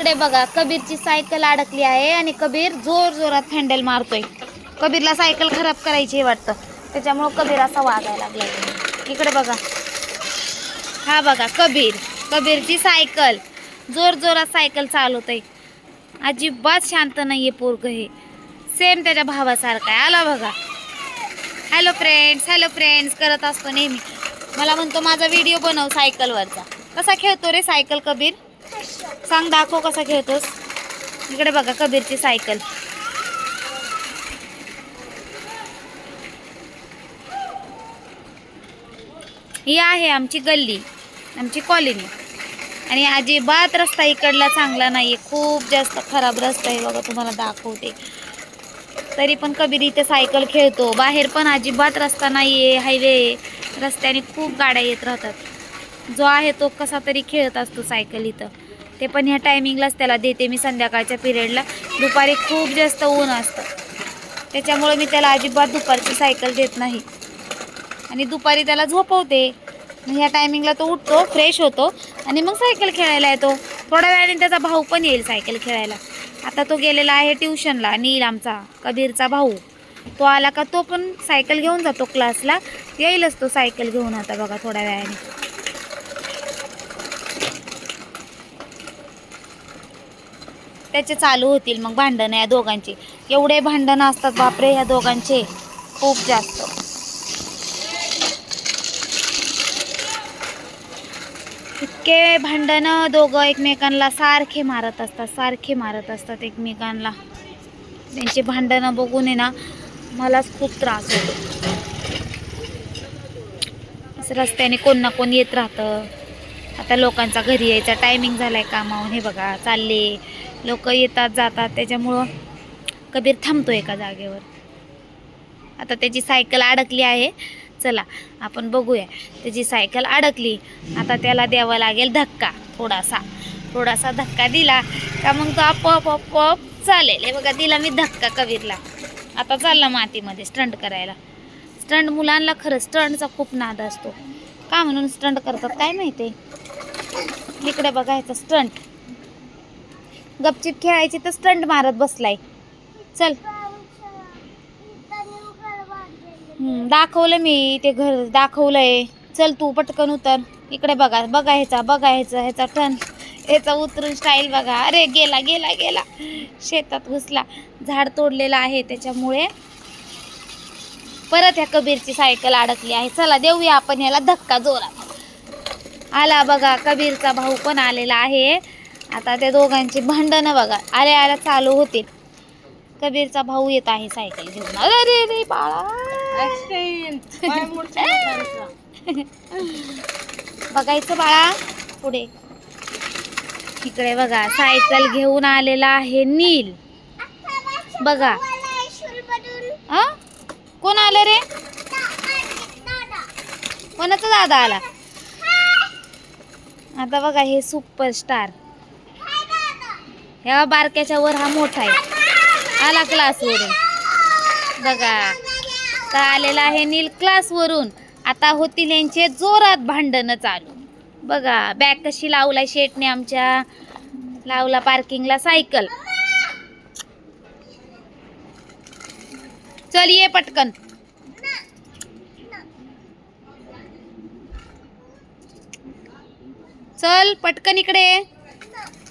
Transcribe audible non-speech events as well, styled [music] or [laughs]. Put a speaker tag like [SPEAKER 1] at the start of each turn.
[SPEAKER 1] इकडे बघा कबीरची सायकल अडकली आहे आणि कबीर जोर जोरात हँडल मारतोय. कबीरला सायकल खराब करायची हे वाटतं. त्याच्यामुळं कबीर असा वागायला लागला. इकडे बघा. हा बघा कबीर. कबीरची सायकल. जोर जोरात सायकल आहे अजिबात शांत नाहीये पोरग हे. सेम त्याच्या भावासारखा आहे. आला बघा. हॅलो फ्रेंड्स हॅलो फ्रेंड्स करत असतो नेहमी. मला म्हणतो माझा व्हिडिओ बनव सायकलवरचा. कसा खेळतो रे सायकल कबीर? सांग दाखव कसा खेळतोस. इकडे बघा कबीरची सायकल. ही आहे आमची गल्ली आमची कॉलनी. आणि अजिबात रस्ता इकडला चांगला नाही आहे खूप जास्त खराब रस्ता आहे बघा तुम्हाला दाखवते. तरी पण कबीर इथे सायकल खेळतो. बाहेर पण अजिबात रस्ता नाही आहे. हायवे रस्त्याने खूप गाड्या येत राहतात. जो आहे तो कसा तरी खेळत असतो सायकल इथं. ते पण ह्या टायमिंगलाच त्याला देते मी संध्याकाळच्या पिरियडला. दुपारी खूप जास्त ऊन असतं. त्याच्यामुळे मी त्याला अजिबात दुपारची सायकल देत नाही. आणि दुपारी त्याला झोपवते. मग ह्या टायमिंगला तो उठतो फ्रेश होतो आणि मग सायकल खेळायला येतो. थोड्या वेळाने त्याचा भाऊ पण येईल सायकल खेळायला. आता तो गेलेला आहे ट्युशनला नील आमचा कबीरचा भाऊ. तो आला का तो पण सायकल घेऊन जातो क्लासला येईलच तो सायकल घेऊन आता बघा थोड्या वेळाने. त्याचे चालू होतील मग भांडणं या दोघांची. एवढे भांडणं असतात बापरे ह्या दोघांचे खूप जास्त. इतके भांडणं दोघं एकमेकांना सारखे मारत असतात सारखे मारत असतात एकमेकांना. त्यांची भांडणं बघून आहे ना मलाच खूप त्रास होतो. असं रस्त्याने कोण ना कोण येत राहतं. आता लोकांचा घरी यायचा टायमिंग झालाय कामावून हे बघा चालले. लोक येतात जातात. त्याच्यामुळं कबीर थांबतो एका जागेवर. आता त्याची सायकल अडकली आहे. चला आपण बघूया. त्याची सायकल अडकली. आता त्याला द्यावा लागेल धक्का. थोडासा. थोडासा धक्का दिला का मग तो आपोआप आपोआप चालेल. हे बघा दिला मी धक्का कबीरला. आता चालला मातीमध्ये स्टंट करायला. स्टंट मुलांना खरं स्टंटचा खूप नाद असतो. का म्हणून स्टंट करतात? काय माहिती? इकडे बघायचं स्टंट. गपचिप खेळायची तर स्टंट मारत बसलाय. चल. दाखवलं मी ते घर दाखवलंय. चल तू पटकन उतर. इकडे बघा बघा ह्याचा बघा ह्याचा ह्याचा टन ह्याचा उतरून स्टाईल बघा. अरे गेला गेला गेला. शेतात घुसला. झाड तोडलेलं आहे त्याच्यामुळे. परत ह्या कबीरची सायकल अडकली आहे. चला देऊया आपण ह्याला धक्का जोरात. आला बघा कबीरचा भाऊ पण आलेला आहे. आता त्या दोघांची भांडणं बघा. आल्या आल्या चालू होतील. कबीरचा भाऊ येत आहे सायकल घेऊन. अरे रे रे बाळा. [laughs] बघायचं बाळा. पुढे. इकडे बघा. सायकल घेऊन आलेला आहे नील. बघा? कोण आलं रे? कोणाचा दादा आला? आता बघा हे सुपरस्टार ह्या बारक्याच्या वर हा मोठा आहे. आला क्लासवरून बघा. तर आलेला आहे नील क्लासवरून आता होतील यांचे जोरात भांडणं चालू. बघा बॅग कशी लावलाय शेटने आमच्या. लावला पार्किंगला सायकल चल ये पटकन. चल पटकन इकडे